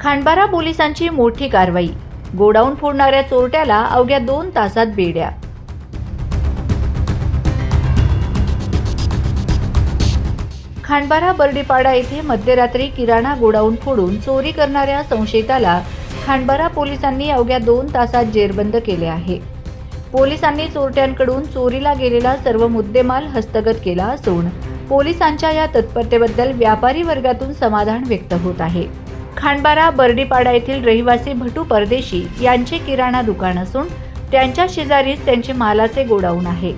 खांडबारा पोलिसांची मोठी कारवाई. गोडाऊन फोडणाऱ्या चोरट्याला अवघ्या दोन तासात बेड्या. खांडबारा बर्डीपाडा येथे मध्यरात्री किराणा गोडाऊन फोडून चोरी करणाऱ्या संशयिताला खांडबारा पोलिसांनी अवघ्या दोन तासात जेरबंद केले आहे. पोलिसांनी चोरट्यांकडून चोरीला गेलेला सर्व मुद्देमाल हस्तगत केला असून पोलिसांच्या या तत्परतेबद्दल व्यापारी वर्गातून समाधान व्यक्त होत आहे. खांडबारा बर्डीपाडा येथील रहिवासी भटू परदेशी यांचे किराणा दुकान असून त्यांच्या शेजारीच त्यांचे मालाचे गोडाऊन आहे.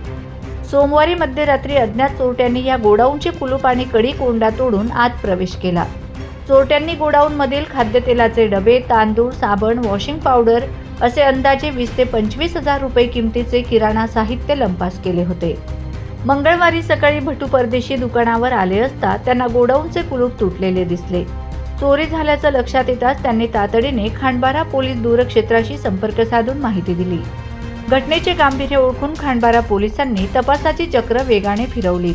सोमवारी मध्यरात्री अज्ञात चोरट्यांनी या गोडाऊनचे कुलूप आणि कडी कोंडा तोडून आत प्रवेश केला. चोरट्यांनी गोडाऊनमधील खाद्यतेलाचे डबे तांदूळ साबण वॉशिंग पावडर असे अंदाजे वीस ते पंचवीस हजार रुपये किमतीचे किराणा साहित्य लंपास केले होते. मंगळवारी सकाळी भटू परदेशी दुकानावर आले असता त्यांना गोडाऊनचे कुलूप तुटलेले दिसले. चोरी झाल्याचं लक्षात येताच त्यांनी तातडीने खांडबारा पोलीस दूरक्षेत्राशी संपर्क साधून माहिती दिली. घटनेचे गांभीर्य ओळखून खांडबारा पोलिसांनी तपासाची चक्र वेगाने फिरवली.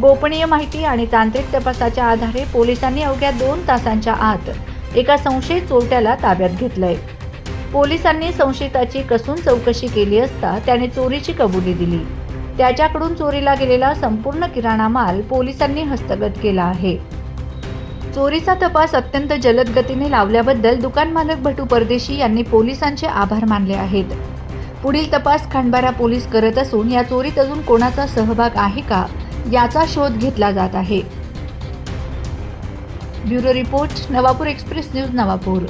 गोपनीय माहिती आणि तांत्रिक तपासाच्या आधारे पोलिसांनी अवघ्या दोन तासांच्या आत एका संशयित चोरट्याला ताब्यात घेतलंय. पोलिसांनी संशयिताची कसून चौकशी केली असता त्याने चोरीची कबुली दिली. त्याच्याकडून चोरीला गेलेला संपूर्ण किराणा माल पोलिसांनी हस्तगत केला आहे. चोरीचा तपास अत्यंत जलद गतीने लावल्याबद्दल दुकान मालक भटू परदेशी यांनी पोलिसांचे आभार मानले आहेत. पुढील तपास खंडबारा पोलीस करत असून या चोरीत अजून कोणाचा सहभाग आहे का याचा शोध घेतला जात आहे. Bureau report Navapur express news Navapur.